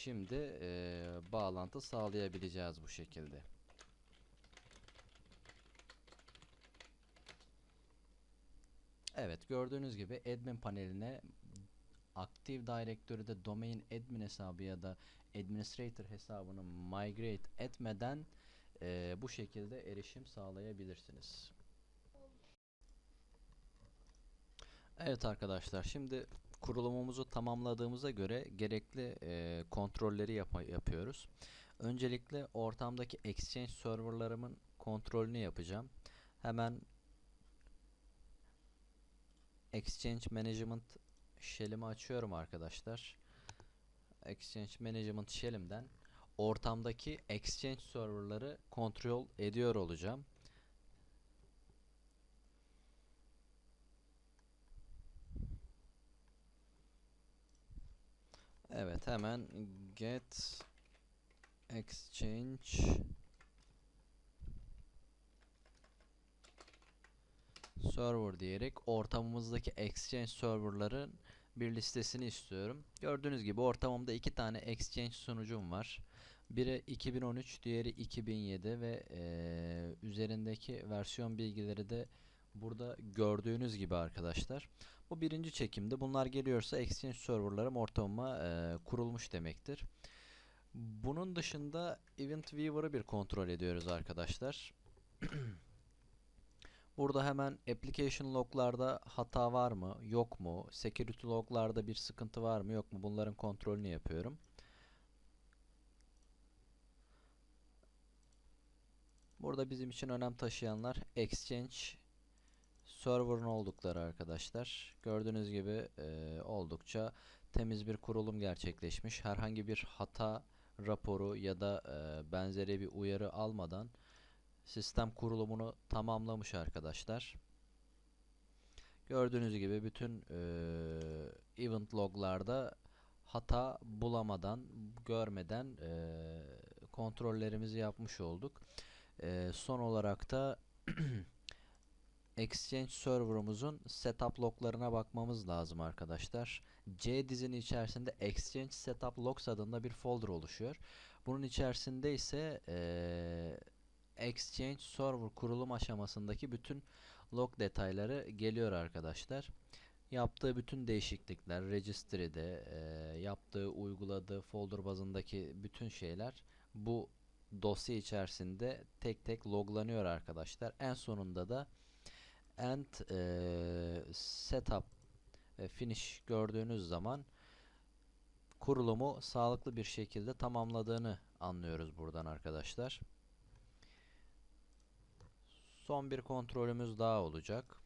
şimdi e, bağlantı sağlayabileceğiz bu şekilde. Evet gördüğünüz gibi admin paneline Active Directory'de domain admin hesabı ya da administrator hesabını migrate etmeden e, bu şekilde erişim sağlayabilirsiniz. Evet arkadaşlar şimdi kurulumumuzu tamamladığımıza göre gerekli e, kontrolleri yapa- yapıyoruz. Öncelikle ortamdaki Exchange serverlarımın kontrolünü yapacağım. Hemen Exchange Management shell'imi açıyorum arkadaşlar. Exchange Management shell'imden ortamdaki Exchange serverları kontrol ediyor olacağım. Evet hemen get exchange server diyerek ortamımızdaki exchange serverların bir listesini istiyorum. Gördüğünüz gibi ortamımda iki tane exchange sunucum var. Biri 2013, diğeri 2007 ve eee, üzerindeki versiyon bilgileri de burada gördüğünüz gibi arkadaşlar. Bu birinci çekimde. Bunlar geliyorsa Exchange serverlarım ortamıma eee, kurulmuş demektir. Bunun dışında Event Viewer'ı bir kontrol ediyoruz arkadaşlar. Burada hemen application log'larda hata var mı, yok mu? Security log'larda bir sıkıntı var mı, yok mu? Bunların kontrolünü yapıyorum. Burada bizim için önem taşıyanlar Exchange server'ın oldukları arkadaşlar. Gördüğünüz gibi eee, oldukça temiz bir kurulum gerçekleşmiş. Herhangi bir hata raporu ya da eee, benzeri bir uyarı almadan sistem kurulumunu tamamlamış arkadaşlar. Gördüğünüz gibi bütün eee, event loglarda hata bulamadan, görmeden eee, kontrollerimizi yapmış olduk. Eee, son olarak da Exchange server'ımızın setup loglarına bakmamız lazım arkadaşlar. C dizinin içerisinde Exchange Setup Logs adında bir folder oluşuyor. Bunun içerisinde ise eee, Exchange Server kurulum aşamasındaki bütün log detayları geliyor arkadaşlar. Yaptığı bütün değişiklikler, registry'de eee, yaptığı, uyguladığı folder bazındaki bütün şeyler bu dosya içerisinde tek tek loglanıyor arkadaşlar. En sonunda da end eee, setup ve finish gördüğünüz zaman kurulumu sağlıklı bir şekilde tamamladığını anlıyoruz buradan arkadaşlar. Son bir kontrolümüz daha olacak.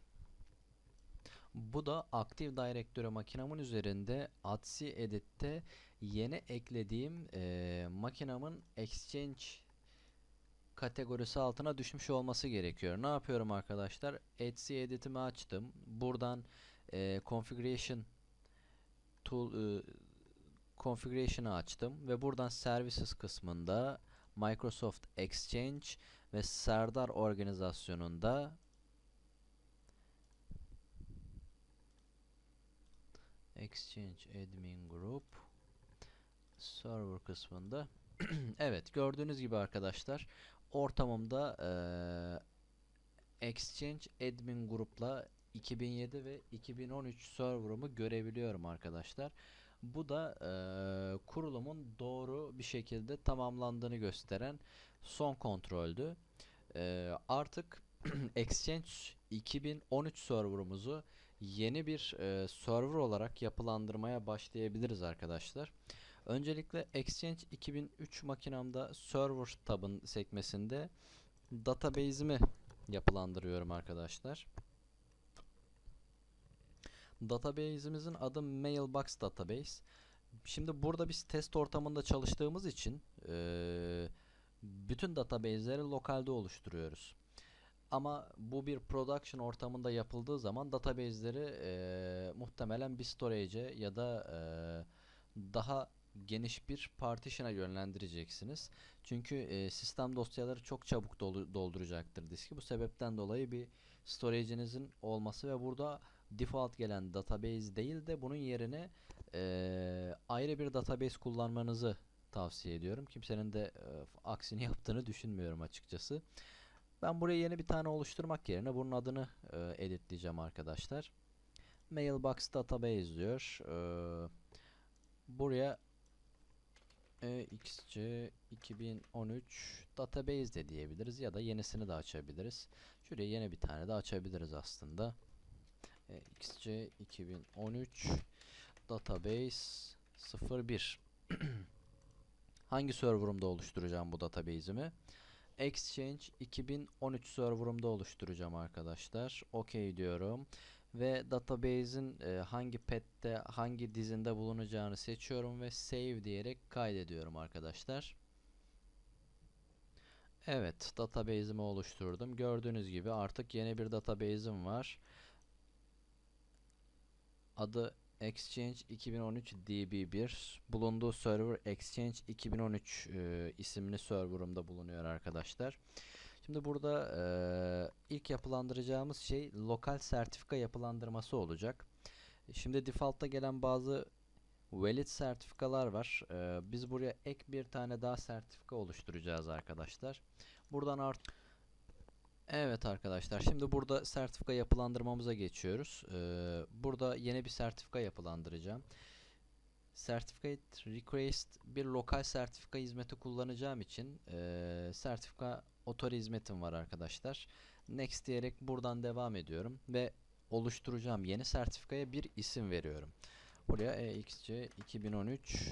Bu da Active Directory makinamın üzerinde Atsi Edit'te yeni eklediğim eee makinamın Exchange kategorisi altına düşmüş olması gerekiyor. Ne yapıyorum arkadaşlar? Etsy Edit'imi açtım. Buradan eee Configuration Tool eee, Configuration'ı açtım ve buradan Services kısmında Microsoft Exchange ve Serdar organizasyonunda Exchange Admin Group Server kısmında Evet gördüğünüz gibi arkadaşlar ortamımda eee, Exchange Admin Group'la 2007 ve 2013 server'ımı görebiliyorum arkadaşlar. Bu da eee, kurulumun doğru bir şekilde tamamlandığını gösteren son kontroldü. Eee, artık Exchange 2013 server'ımızı yeni bir eee, server olarak yapılandırmaya başlayabiliriz arkadaşlar. Öncelikle Exchange 2003 makinamda Server tabın sekmesinde database'imi yapılandırıyorum arkadaşlar. Database'imizin adı Mailbox Database. Şimdi burada biz test ortamında çalıştığımız için eee, bütün database'leri lokalde oluşturuyoruz. Ama bu bir production ortamında yapıldığı zaman database'leri eee, muhtemelen bir storage'e ya da eee, daha geniş bir partition'a yönlendireceksiniz. Çünkü e, sistem dosyaları çok çabuk dolduracaktır diski. Bu sebepten dolayı bir storage'inizin olması ve burada default gelen database değil de bunun yerine eee, ayrı bir database kullanmanızı tavsiye ediyorum. Kimsenin de eee, aksini yaptığını düşünmüyorum açıkçası. Ben buraya yeni bir tane oluşturmak yerine bunun adını eee, editleyeceğim arkadaşlar. Mailbox database diyor. Eee, buraya EXC 2013 database de diyebiliriz ya da yenisini de açabiliriz. Şuraya yeni bir tane de açabiliriz aslında. EXC 2013 database 01 Hangi serverımda oluşturacağım bu database'imi? Exchange 2013 serverımda oluşturacağım arkadaşlar. OK diyorum. Ve database'in e, hangi pet'te, hangi dizinde bulunacağını seçiyorum ve save diyerek kaydediyorum arkadaşlar. Evet, database'imi oluşturdum. Gördüğünüz gibi artık yeni bir database'im var. Adı Exchange 2013 DB1. Bulunduğu server Exchange 2013 e, isimli serverımda bulunuyor arkadaşlar. Şimdi burada e, ilk yapılandıracağımız şey lokal sertifika yapılandırması olacak. Şimdi default'ta gelen bazı valid sertifikalar var. E, biz buraya ek bir tane daha sertifika oluşturacağız arkadaşlar. Buradan art Evet arkadaşlar şimdi burada sertifika yapılandırmamıza geçiyoruz. Ee, burada yeni bir sertifika yapılandıracağım. Certificate Request bir lokal sertifika hizmeti kullanacağım için ee, sertifika otori hizmetim var arkadaşlar. Next diyerek buradan devam ediyorum ve oluşturacağım yeni sertifikaya bir isim veriyorum. Buraya EXC 2013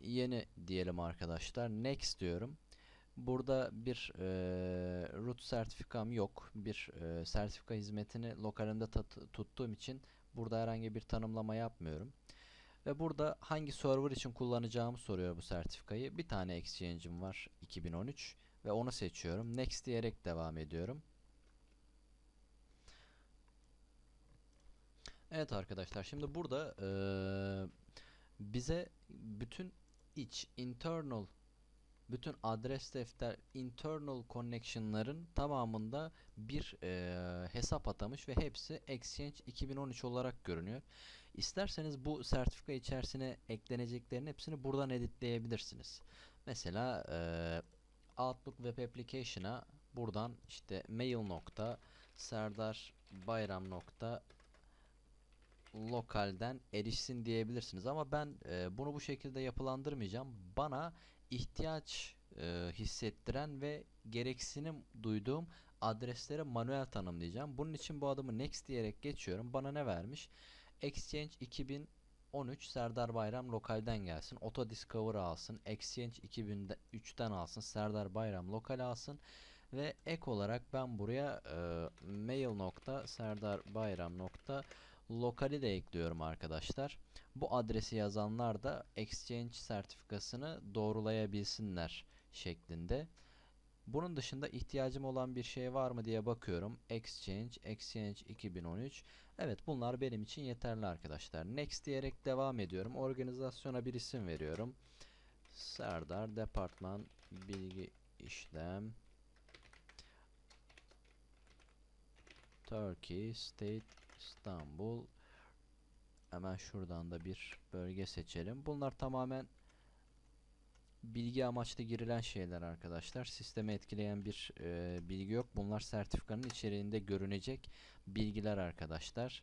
yeni diyelim arkadaşlar. Next diyorum. Burada bir e, root sertifikam yok. Bir e, sertifika hizmetini lokalimde tuttuğum için burada herhangi bir tanımlama yapmıyorum. Ve burada hangi server için kullanacağımı soruyor bu sertifikayı. Bir tane exchange'im var 2013 ve onu seçiyorum. Next diyerek devam ediyorum. Evet arkadaşlar şimdi burada e, bize bütün iç internal bütün adres defter internal connection'ların tamamında bir e, hesap atamış ve hepsi Exchange 2013 olarak görünüyor. İsterseniz bu sertifika içerisine ekleneceklerin hepsini buradan editleyebilirsiniz. Mesela e, Outlook Web Application'a buradan işte mail nokta serdar bayram nokta lokalden erişsin diyebilirsiniz ama ben e, bunu bu şekilde yapılandırmayacağım. Bana ihtiyaç e, hissettiren ve gereksinim duyduğum adreslere manuel tanımlayacağım. Bunun için bu adımı next diyerek geçiyorum. Bana ne vermiş? Exchange 2013 Serdar Bayram lokalden gelsin. Auto Discover alsın. Exchange 2003'ten alsın. Serdar Bayram lokal alsın. Ve ek olarak ben buraya e, mail lokali de ekliyorum arkadaşlar. Bu adresi yazanlar da exchange sertifikasını doğrulayabilsinler şeklinde. Bunun dışında ihtiyacım olan bir şey var mı diye bakıyorum. Exchange, Exchange 2013. Evet bunlar benim için yeterli arkadaşlar. Next diyerek devam ediyorum. Organizasyona bir isim veriyorum. Serdar Departman Bilgi İşlem Turkey State İstanbul Hemen şuradan da bir bölge seçelim. Bunlar tamamen bilgi amaçlı girilen şeyler arkadaşlar. Sistemi etkileyen bir e, bilgi yok. Bunlar sertifikanın içeriğinde görünecek bilgiler arkadaşlar.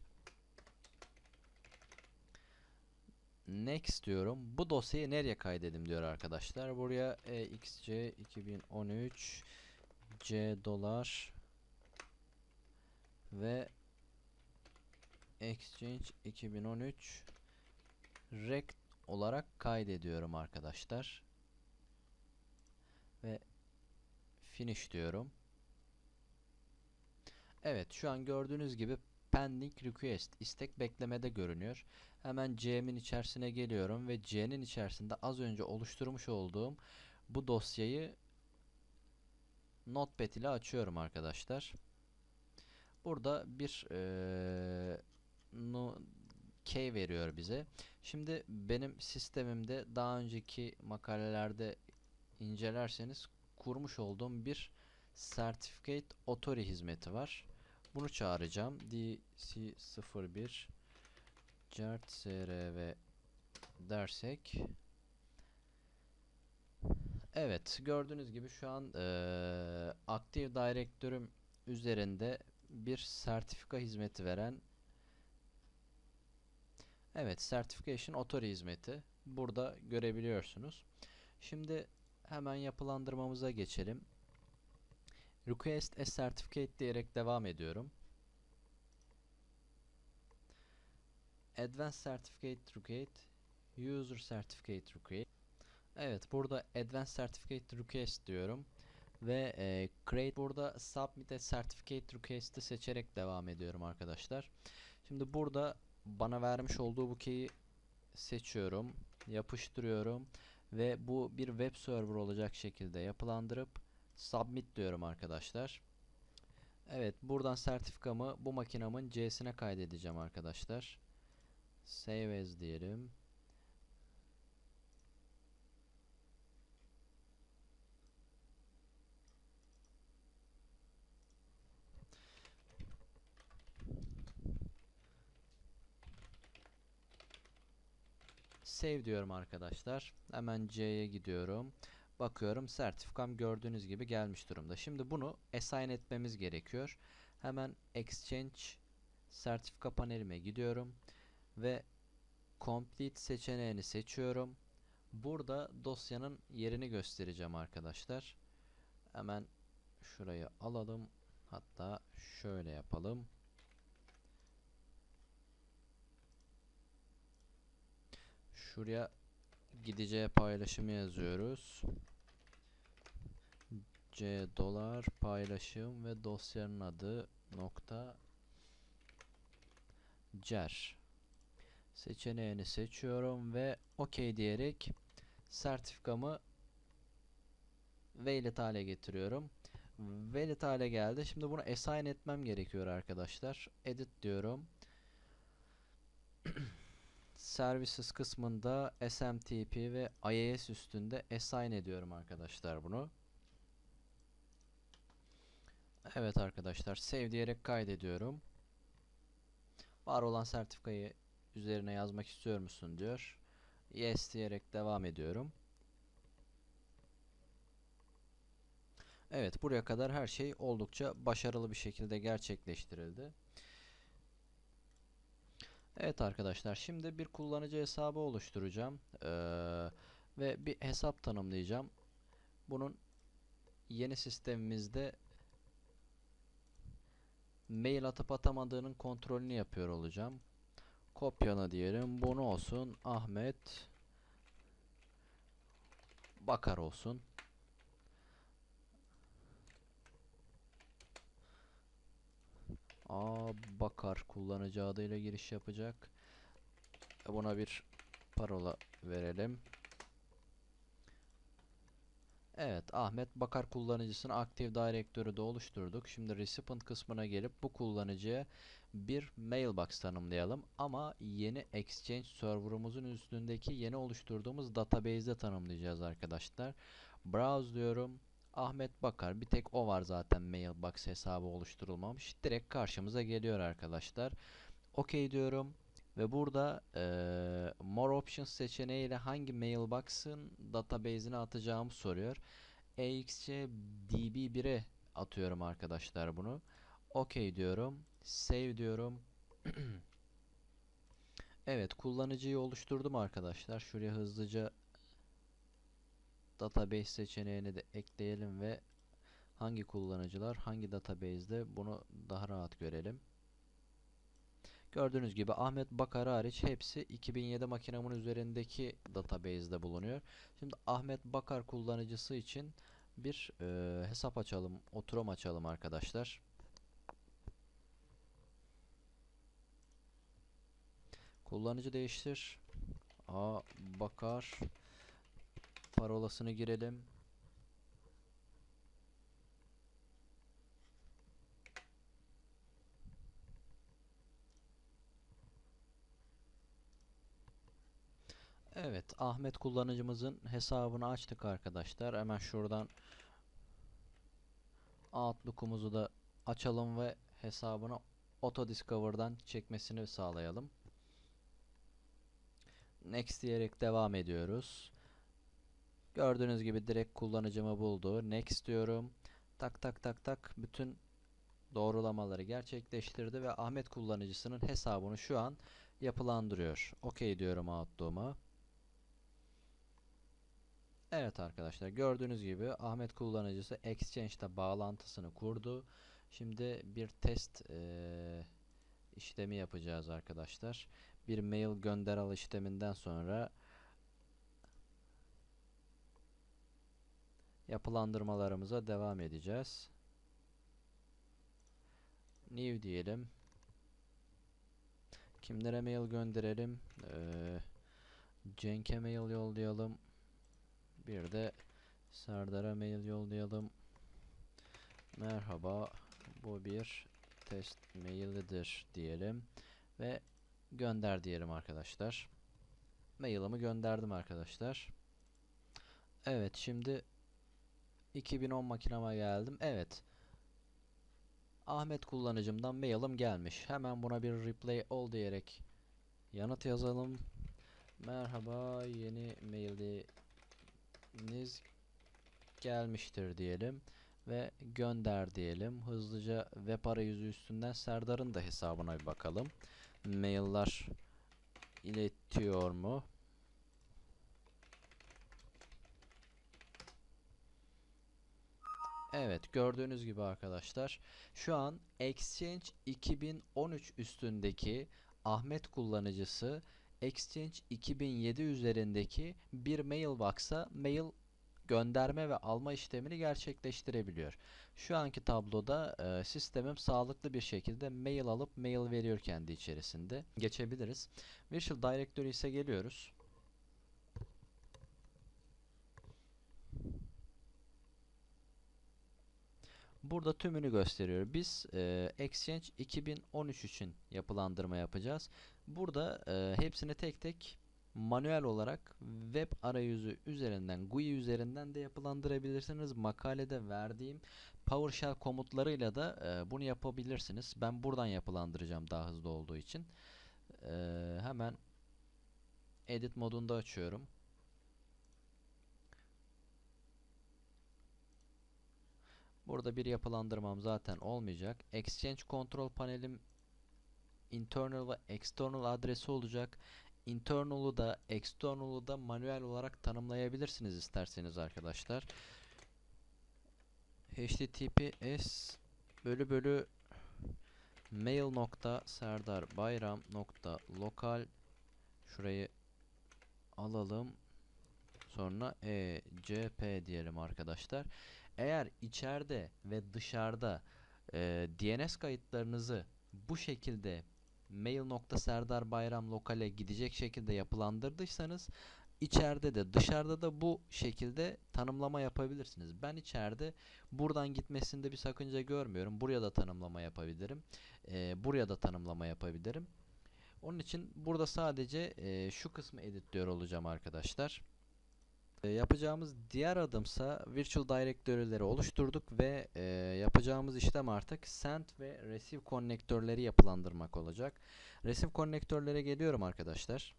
Next diyorum. Bu dosyayı nereye kaydedim diyor arkadaşlar. Buraya EXC 2013 C dolar ve Exchange 2013 rect olarak kaydediyorum arkadaşlar. Ve finish diyorum. Evet şu an gördüğünüz gibi pending request istek beklemede görünüyor. Hemen C'min içerisine geliyorum ve C'nin içerisinde az önce oluşturmuş olduğum bu dosyayı Notepad ile açıyorum arkadaşlar. Burada bir ee, no key veriyor bize. Şimdi benim sistemimde daha önceki makalelerde incelerseniz kurmuş olduğum bir Certificate Authority hizmeti var. Bunu çağıracağım. DC01 CERT SRV dersek Evet gördüğünüz gibi şu an eee Active Directory'üm üzerinde bir sertifika hizmeti veren Evet Certification Authority hizmeti burada görebiliyorsunuz. Şimdi hemen yapılandırmamıza geçelim. Request a certificate diyerek devam ediyorum. Advanced Certificate Request, User Certificate Request. Evet, burada Advanced Certificate Request diyorum ve e, Create burada Submit a Certificate Request'i seçerek devam ediyorum arkadaşlar. Şimdi burada bana vermiş olduğu bu key'i seçiyorum, yapıştırıyorum ve bu bir web server olacak şekilde yapılandırıp Submit diyorum arkadaşlar. Evet, buradan sertifikamı bu makinamın C'sine kaydedeceğim arkadaşlar. Save as diyelim. Save diyorum arkadaşlar. Hemen C'ye gidiyorum. Bakıyorum sertifikam gördüğünüz gibi gelmiş durumda. Şimdi bunu assign etmemiz gerekiyor. Hemen Exchange sertifika panelime gidiyorum ve Complete seçeneğini seçiyorum. Burada dosyanın yerini göstereceğim arkadaşlar. Hemen şurayı alalım. Hatta şöyle yapalım. Şuraya gideceği paylaşımı yazıyoruz. C dolar paylaşım ve dosyanın adı nokta cer seçeneğini seçiyorum ve OK diyerek sertifikamı valid hale getiriyorum. Valid hale geldi. Şimdi bunu assign etmem gerekiyor arkadaşlar. Edit diyorum. Services kısmında SMTP ve IAS üstünde assign ediyorum arkadaşlar bunu. Evet arkadaşlar save diyerek kaydediyorum. Var olan sertifikayı üzerine yazmak istiyor musun diyor. Yes diyerek devam ediyorum. Evet buraya kadar her şey oldukça başarılı bir şekilde gerçekleştirildi. Evet arkadaşlar şimdi bir kullanıcı hesabı oluşturacağım. Ee, ve bir hesap tanımlayacağım. Bunun yeni sistemimizde mail atıp atamadığının kontrolünü yapıyor olacağım. Kopyala diyelim. Bunu olsun. Ahmet Bakar olsun. A Bakar kullanıcı adıyla giriş yapacak. Buna bir parola verelim. Evet, Ahmet Bakar kullanıcısını Active Directory'de oluşturduk. Şimdi recipient kısmına gelip bu kullanıcıya bir mailbox tanımlayalım. Ama yeni Exchange serverımızın üstündeki yeni oluşturduğumuz database'de tanımlayacağız arkadaşlar. Browse diyorum. Ahmet Bakar. Bir tek o var zaten mailbox hesabı oluşturulmamış. Direkt karşımıza geliyor arkadaşlar. OK diyorum. Ve burada e, More Options seçeneğiyle hangi mailbox'ın database'ine atacağımı soruyor. EXC DB1'e atıyorum arkadaşlar bunu. OK diyorum. Save diyorum. evet kullanıcıyı oluşturdum arkadaşlar. Şuraya hızlıca database seçeneğini de ekleyelim ve hangi kullanıcılar hangi database'de bunu daha rahat görelim. Gördüğünüz gibi Ahmet Bakar hariç hepsi 2007 makinamın üzerindeki database'de bulunuyor. Şimdi Ahmet Bakar kullanıcısı için bir e, hesap açalım, oturum açalım arkadaşlar. Kullanıcı değiştir. A Bakar parolasını girelim. Evet, Ahmet kullanıcımızın hesabını açtık arkadaşlar. Hemen şuradan Outlook'umuzu da açalım ve hesabını Auto Discover'dan çekmesini sağlayalım. Next diyerek devam ediyoruz. Gördüğünüz gibi direkt kullanıcımı buldu. Next diyorum. Tak tak tak tak bütün doğrulamaları gerçekleştirdi ve Ahmet kullanıcısının hesabını şu an yapılandırıyor. OK diyorum Outlook'uma. Evet arkadaşlar gördüğünüz gibi Ahmet kullanıcısı Exchange'da bağlantısını kurdu. Şimdi bir test eee, işlemi yapacağız arkadaşlar. Bir mail gönder al işleminden sonra yapılandırmalarımıza devam edeceğiz. New diyelim. Kimlere mail gönderelim? Eee Cenk'e mail yollayalım. Bir de Serdar'a mail yollayalım. Merhaba, bu bir test mailidir diyelim ve gönder diyelim arkadaşlar. Mailimi gönderdim arkadaşlar. Evet, şimdi 2010 makinama geldim. Evet. Ahmet kullanıcımdan mailim gelmiş. Hemen buna bir replay all diyerek yanıt yazalım. Merhaba, yeni mailiniz gelmiştir diyelim ve gönder diyelim. Hızlıca web arayüzü üstünden Serdar'ın da hesabına bir bakalım. Mailler iletiyor mu? Evet gördüğünüz gibi arkadaşlar şu an Exchange 2013 üstündeki Ahmet kullanıcısı Exchange 2007 üzerindeki bir mailbox'a mail gönderme ve alma işlemini gerçekleştirebiliyor. Şu anki tabloda e, sistemim sağlıklı bir şekilde mail alıp mail veriyor kendi içerisinde. Geçebiliriz. Virtual Directory ise geliyoruz. Burada tümünü gösteriyor. Biz e, Exchange 2013 için yapılandırma yapacağız. Burada e, hepsini tek tek manuel olarak web arayüzü üzerinden GUI üzerinden de yapılandırabilirsiniz. Makalede verdiğim PowerShell komutlarıyla da e, bunu yapabilirsiniz. Ben buradan yapılandıracağım daha hızlı olduğu için. E, hemen edit modunda açıyorum. Burada bir yapılandırmam zaten olmayacak. Exchange kontrol panelim internal ve external adresi olacak. Internal'u da external'u da manuel olarak tanımlayabilirsiniz isterseniz arkadaşlar. https bölü bölü mail nokta serdar nokta lokal şurayı alalım sonra ecp diyelim arkadaşlar eğer içeride ve dışarıda e, DNS kayıtlarınızı bu şekilde mail.serdarbayram lokale gidecek şekilde yapılandırdıysanız içeride de dışarıda da bu şekilde tanımlama yapabilirsiniz. Ben içeride buradan gitmesinde bir sakınca görmüyorum. Buraya da tanımlama yapabilirim. Ee, buraya da tanımlama yapabilirim. Onun için burada sadece e, şu kısmı editliyor olacağım arkadaşlar. E, yapacağımız diğer adımsa Virtual Directory'leri oluşturduk ve e, yapacağımız işlem artık Send ve Receive konnektörleri yapılandırmak olacak. Receive konnektörlere geliyorum arkadaşlar.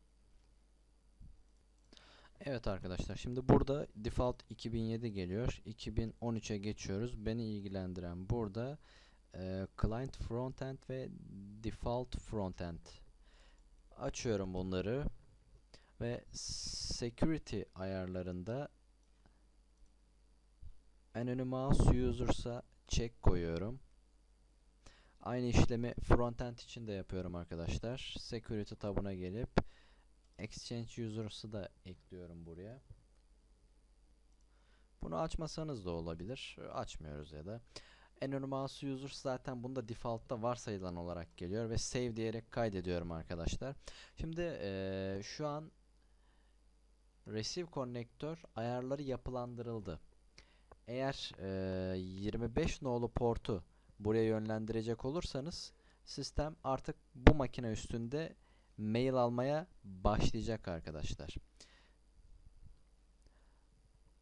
Evet arkadaşlar şimdi burada default 2007 geliyor. 2013'e geçiyoruz. Beni ilgilendiren burada e, client frontend ve default frontend. Açıyorum bunları ve security ayarlarında anonymous user'sa check koyuyorum. Aynı işlemi frontend için de yapıyorum arkadaşlar. Security tabına gelip exchange user'sı da ekliyorum buraya. Bunu açmasanız da olabilir. Açmıyoruz ya da. Anonymous user zaten bunda default'ta varsayılan olarak geliyor ve save diyerek kaydediyorum arkadaşlar. Şimdi ee, şu an Receive konnektör ayarları yapılandırıldı. Eğer e, 25 nolu portu buraya yönlendirecek olursanız sistem artık bu makine üstünde mail almaya başlayacak arkadaşlar.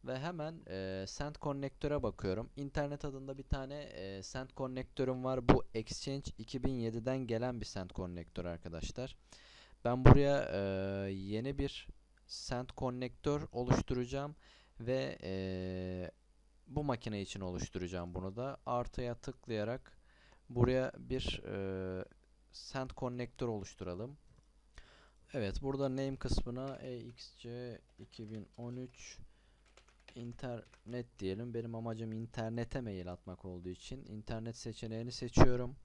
Ve hemen e, Send konnektöre bakıyorum. İnternet adında bir tane e, Send konnektörüm var. Bu Exchange 2007'den gelen bir Send konnektör arkadaşlar. Ben buraya eee, yeni bir send konnektör oluşturacağım ve eee, bu makine için oluşturacağım bunu da. Artıya tıklayarak buraya bir eee send konnektör oluşturalım. Evet, burada name kısmına EXC 2013 internet diyelim. Benim amacım internete mail atmak olduğu için internet seçeneğini seçiyorum.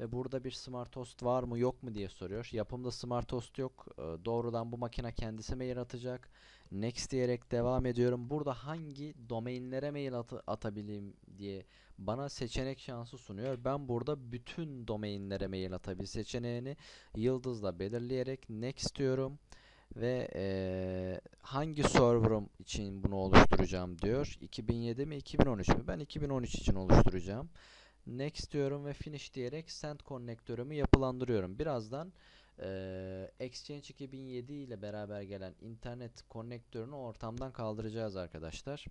Ve burada bir Smart Host var mı yok mu diye soruyor. Yapımda Smart Host yok. Ee, Doğrudan bu makine kendisi mail atacak. Next diyerek devam ediyorum. Burada hangi domainlere mail atı- atabileyim diye bana seçenek şansı sunuyor. Ben burada bütün domainlere mail atabil seçeneğini yıldızla belirleyerek next diyorum ve eee, hangi server'ım için bunu oluşturacağım diyor. 2007 mi 2013 mü? Ben 2013 için oluşturacağım. Next diyorum ve finish diyerek send konnektörümü yapılandırıyorum. Birazdan eee, Exchange 2007 ile beraber gelen internet konnektörünü ortamdan kaldıracağız arkadaşlar.